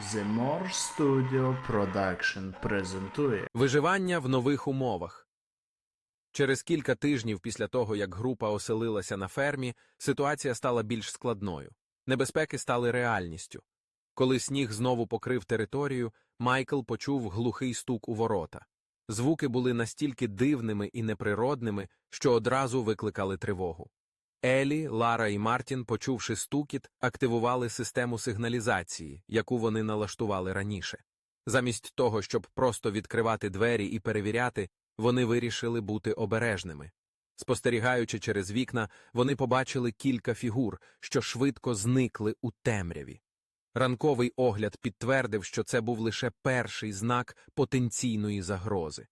The More Studio Production презентує Виживання в нових умовах. Через кілька тижнів після того, як група оселилася на фермі, ситуація стала більш складною. Небезпеки стали реальністю. Коли сніг знову покрив територію, Майкл почув глухий стук у ворота. Звуки були настільки дивними і неприродними, що одразу викликали тривогу. Елі, Лара і Мартін, почувши стукіт, активували систему сигналізації, яку вони налаштували раніше. Замість того, щоб просто відкривати двері і перевіряти, вони вирішили бути обережними. Спостерігаючи через вікна, вони побачили кілька фігур, що швидко зникли у темряві. Ранковий огляд підтвердив, що це був лише перший знак потенційної загрози.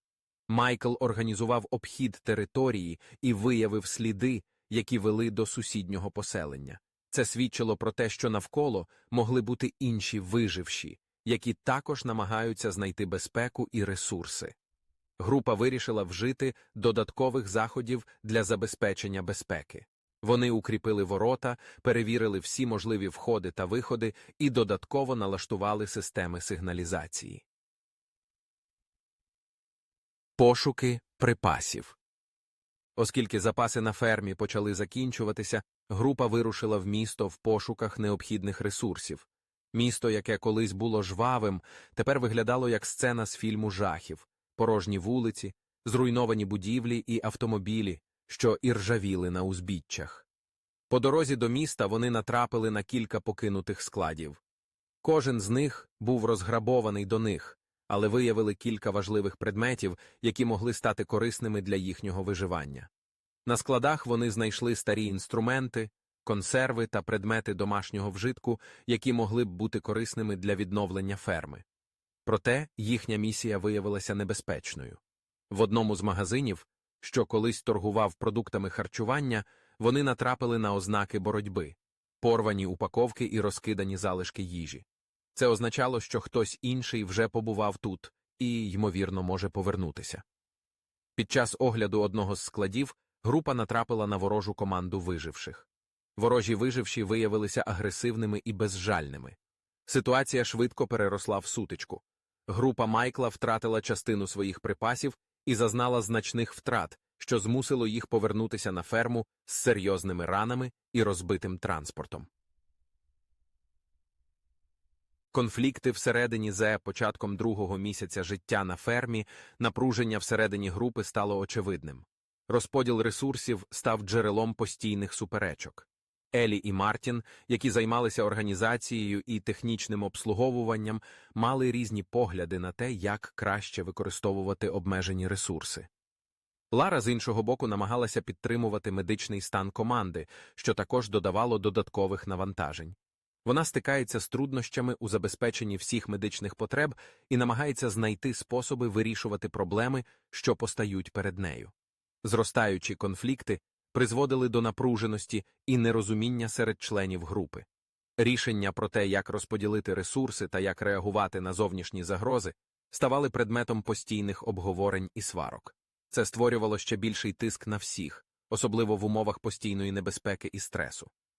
Майкл організував обхід території і виявив сліди, які вели до сусіднього поселення. Це свідчило про те, що навколо могли бути інші виживші, які також намагаються знайти безпеку і ресурси. Група вирішила вжити додаткових заходів для забезпечення безпеки. Вони укріпили ворота, перевірили всі можливі входи та виходи і додатково налаштували системи сигналізації. Пошуки припасів Оскільки запаси на фермі почали закінчуватися, група вирушила в місто в пошуках необхідних ресурсів. Місто, яке колись було жвавим, тепер виглядало як сцена з фільму жахів, порожні вулиці, зруйновані будівлі і автомобілі, що іржавіли на узбіччях. По дорозі до міста вони натрапили на кілька покинутих складів. Кожен з них був розграбований до них, але виявили кілька важливих предметів, які могли стати корисними для їхнього виживання. На складах вони знайшли старі інструменти, консерви та предмети домашнього вжитку, які могли б бути корисними для відновлення ферми. Проте їхня місія виявилася небезпечною. В одному з магазинів, що колись торгував продуктами харчування, вони натрапили на ознаки боротьби, порвані упаковки і розкидані залишки їжі. Це означало, що хтось інший вже побував тут і, ймовірно, може повернутися. Під час огляду одного з складів група натрапила на ворожу команду виживших. Ворожі виживші виявилися агресивними і безжальними. Ситуація швидко переросла в сутичку. Група Майкла втратила частину своїх припасів і зазнала значних втрат, що змусило їх повернутися на ферму з серйозними ранами і розбитим транспортом. Конфлікти всередині ЗЕ початком другого місяця життя на фермі, напруження всередині групи стало очевидним. Розподіл ресурсів став джерелом постійних суперечок. Елі і Мартін, які займалися організацією і технічним обслуговуванням, мали різні погляди на те, як краще використовувати обмежені ресурси. Лара з іншого боку намагалася підтримувати медичний стан команди, що також додавало додаткових навантажень. Вона стикається з труднощами у забезпеченні всіх медичних потреб і намагається знайти способи вирішувати проблеми, що постають перед нею. Зростаючі конфлікти призводили до напруженості і нерозуміння серед членів групи. Рішення про те, як розподілити ресурси та як реагувати на зовнішні загрози, ставали предметом постійних обговорень і сварок. Це створювало ще більший тиск на всіх, особливо в умовах постійної небезпеки і стресу.